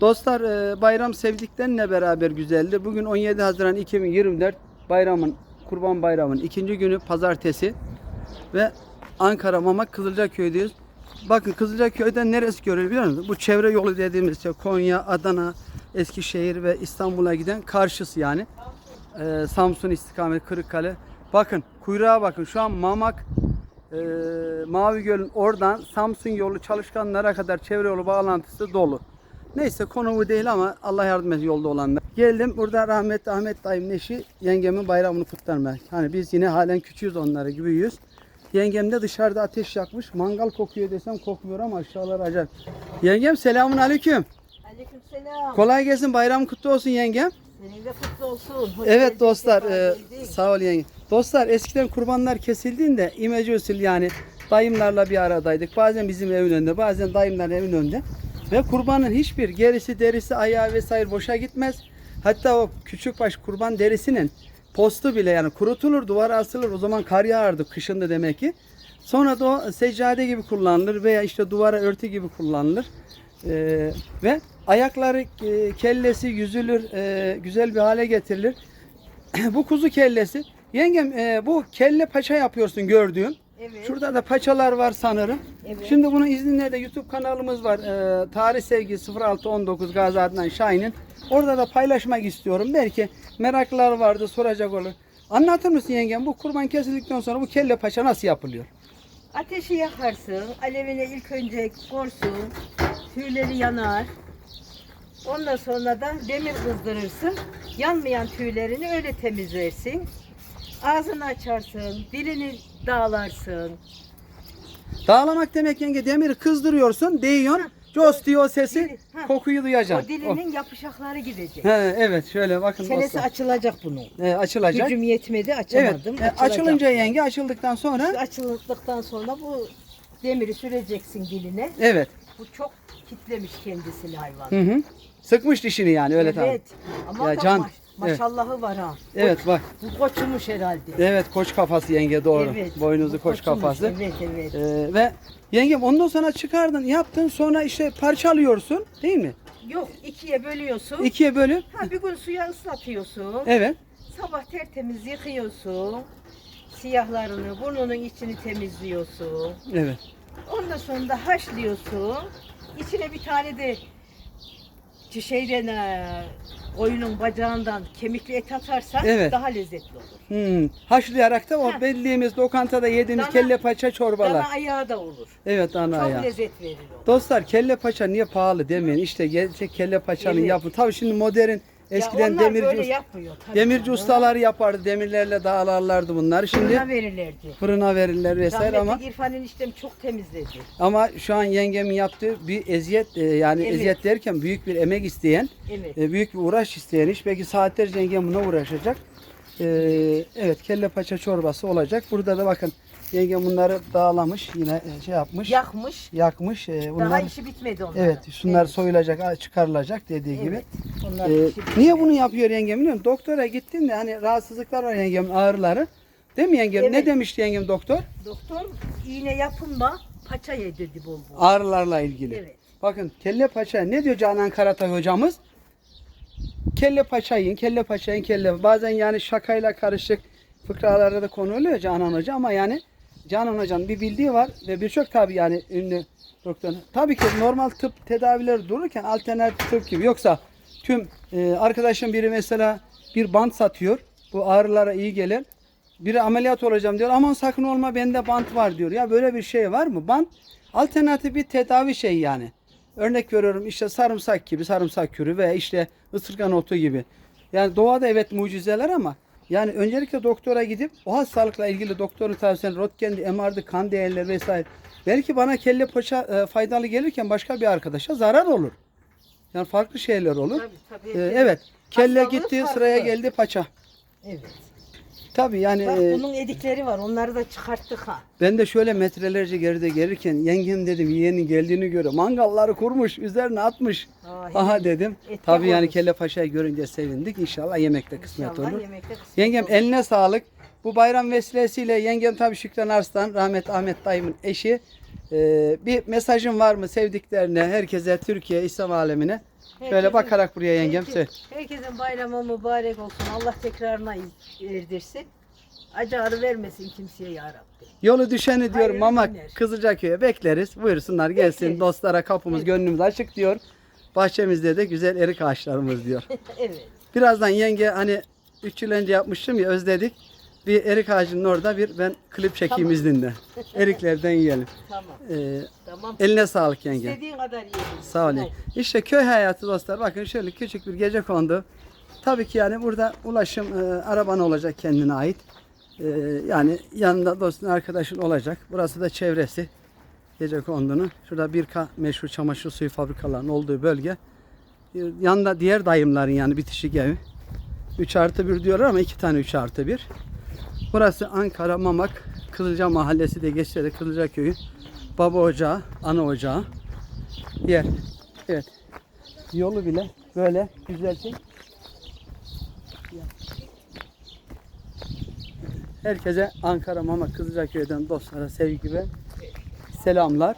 Dostlar e, bayram sevdiklerinle beraber güzeldi. Bugün 17 Haziran 2024 bayramın Kurban Bayramı'nın ikinci günü pazartesi ve Ankara Mamak Kızılcaköy'deyiz. Bakın Kızılcaköy'den neresi görülüyor musunuz? Bu çevre yolu dediğimiz işte Konya, Adana, Eskişehir ve İstanbul'a giden karşısı yani. E, Samsun istikamet Kırıkkale. Bakın kuyruğa bakın şu an Mamak e, Mavi Göl'ün oradan Samsun yolu çalışkanlara kadar çevre yolu bağlantısı dolu. Neyse konu bu değil ama Allah yardım etsin yolda olanlar. Geldim burada rahmetli Ahmet dayımın eşi yengemin bayramını kutlarmaya. Hani biz yine halen küçüğüz onları büyüğüz. Yengem de dışarıda ateş yakmış. Mangal kokuyor desem kokmuyor ama aşağılar acayip. Yengem selamun aleyküm. Aleykümselam. Kolay gelsin bayram kutlu olsun yengem. Senin de kutlu olsun. Hoş Evet dostlar e, sağ ol yenge. Dostlar eskiden kurbanlar kesildiğinde imece usul yani dayımlarla bir aradaydık. Bazen bizim evin önünde bazen dayımların evin önünde. Ve kurbanın hiçbir gerisi derisi ayağı vesaire boşa gitmez. Hatta o küçük baş kurban derisinin postu bile yani kurutulur duvara asılır. O zaman kar yağardı kışında demek ki. Sonra da o seccade gibi kullanılır veya işte duvara örtü gibi kullanılır. Ee, ve ayakları e, kellesi yüzülür e, güzel bir hale getirilir. bu kuzu kellesi. Yengem e, bu kelle paça yapıyorsun gördüğüm. Evet. Şurada da paçalar var sanırım. Evet. Şimdi bunun izninle de YouTube kanalımız var. E, Tarih Sevgi 0619 Gazi Adnan Şahin'in. Orada da paylaşmak istiyorum. Belki meraklılar vardı soracak olur. Anlatır mısın yengem bu kurban kesildikten sonra bu kelle paça nasıl yapılıyor? Ateşi yakarsın. Alevine ilk önce korsun. Tüyleri yanar. Ondan sonra da demir kızdırırsın. Yanmayan tüylerini öyle temizlersin. Ağzını açarsın. Dilini dağlarsın. Dağlamak demek yenge demiri kızdırıyorsun, değiyorsun. Jos diyor sesi, Dili- ha. kokuyu O duyacaksın. dilinin yapışakları gidecek. Oh. He, evet şöyle bakın Çenesi dostlar. açılacak bunun. E, açılacak. Gücüm yetmedi Evet. açamadım. e, Açılacak. açılınca yenge açıldıktan sonra Açıldıktan sonra bu demiri süreceksin diline. evet. Bu çok kitlemiş kendisini hayvan. Hı hı. Sıkmış dişini yani öyle tabii. Evet. Ama Ya da can, maşallahı var ha. Evet bak. Bu koçumuş herhalde. Evet koç kafası yenge doğru. Evet. Boynuzlu bu koç koçumuş, kafası. Evet evet. Ee, ve yengem ondan sonra çıkardın, yaptın, sonra işte parçalıyorsun, değil mi? Yok ikiye bölüyorsun. İkiye bölüp Ha bir gün suya ıslatıyorsun. evet. Sabah tertemiz yıkıyorsun. Siyahlarını, burnunun içini temizliyorsun. Evet. Ondan sonra da haşlıyorsun. İçine bir tane de şeyden e, koyunun bacağından kemikli et atarsan Evet. daha lezzetli olur. Hmm. Haşlayarak da o Ha. bildiğimiz lokantada yediğimiz Dana- kelle paça çorbalar. Dana ayağı da olur. Evet ana Çok ya. lezzet verir o. Dostlar kelle paça niye pahalı demeyin. İşte gerçek kelle paçanın Evet. yapı. Tabii şimdi modern eskiden onlar demirci böyle yapmıyor. Tabii demirci canım. ustaları yapardı. Demirlerle dağlarlardı bunları. Şimdi Fırına verirlerdi. fırına verirler vesaire Rahmetli ama İrfan'ın işlemi çok temizledi. ama şu an yengemin yaptığı bir eziyet e, yani Evet. eziyet derken büyük bir emek isteyen Evet. e, büyük bir uğraş isteyen iş. Belki saatlerce yengem buna uğraşacak. E, evet kelle paça çorbası olacak. Burada da bakın yengem bunları dağlamış yine e, şey yapmış. Yakmış. yakmış. E, Daha bunlar işi bitmedi onların. evet şunlar Evet. soyulacak, çıkarılacak dediği gibi. Evet. Ee, işi bitmedi. niye bunu yapıyor yengem biliyor musun? Doktora gittin de hani rahatsızlıklar var yengemin ağrıları. Değil mi yengem? Ne Evet. demişti yengem doktor? Doktor iğne yapılma, paça yedirdi bol bol. Ağrılarla ilgili. Evet. Bakın kelle paça ne diyor Canan Karatay hocamız? Kelle paça yiyin, kelle paça yiyin, kelle. Bazen yani şakayla karışık fıkralarda da konu oluyor Canan Hoca ama yani Canan Hoca'nın bir bildiği var ve birçok tabi yani ünlü doktor. Tabii ki normal tıp tedavileri dururken alternatif tıp gibi. Yoksa tüm e, arkadaşım biri mesela bir bant satıyor. Bu ağrılara iyi gelir. Biri ameliyat olacağım diyor. Aman sakın olma bende bant var diyor. Ya böyle bir şey var mı? Bant alternatif bir tedavi şeyi yani. Örnek veriyorum işte sarımsak gibi sarımsak kürü veya işte ısırgan otu gibi. Yani doğada evet mucizeler ama yani öncelikle doktora gidip o hastalıkla ilgili doktorun tavsiyesi röntgen, MR'dı, kan değerleri vesaire. Belki bana kelle paça e, faydalı gelirken başka bir arkadaşa zarar olur. Yani farklı şeyler olur. Tabii tabii. Ee, evet. Kelle Hastalığı gitti farklı. sıraya geldi paça. Evet. Tabii yani Bak e, bunun edikleri var. Onları da çıkarttık ha. ben de şöyle metrelerce geride gelirken yengem dedim yeğenin geldiğini görüyor. Mangalları kurmuş, üzerine atmış. Aa, Aha dedim. et Tabii yani kelle paçayı görünce sevindik. İnşallah yemekte kısmet İnşallah olur. yemekte kısmet Yengem olur. eline sağlık. Bu bayram vesilesiyle yengem tabii Şükran Arslan, rahmet Ahmet dayımın eşi. Ee, bir mesajın var mı sevdiklerine, herkese, Türkiye, İslam alemine? Şöyle Herkesin- bakarak buraya yengem herke- söyle. Herkesin bayramı mübarek olsun. Allah tekrarına erdirsin. Acı ağrı vermesin kimseye ya Rabbi. Yolu düşeni diyorum Hayırlı ama günler. Kızılcaköy'e bekleriz. Buyursunlar gelsin. Bekleriz. Dostlara kapımız, Evet. gönlümüz açık diyor. Bahçemizde de güzel erik ağaçlarımız diyor. evet. Birazdan yenge hani 3 yıl önce yapmıştım ya özledik. Bir erik ağacının orada bir ben klip çekeyim Tamam. izninle. Eriklerden yiyelim. Tamam. Ee, Tamam. eline sağlık yenge. İstediğin kadar yiyelim. Sağ olun. İşte köy hayatı dostlar. Bakın şöyle küçük bir gece kondu. Tabii ki yani burada ulaşım e, araban olacak kendine ait. E, yani yanında dostun arkadaşın olacak. Burası da çevresi. Gece kondunun. Şurada bir meşhur çamaşır suyu fabrikalarının olduğu bölge. E, Yanında diğer dayımların yani bitişik evi. 3 artı 1 diyorlar ama 2 tane 3 artı 1. Burası Ankara Mamak Kızılca Mahallesi de geçse de Kızılca Köyü. Baba ocağı, ana ocağı yer. Evet. Yolu bile böyle güzelce. Herkese Ankara Mama Kızılcaköy'den dostlara sevgi ve selamlar.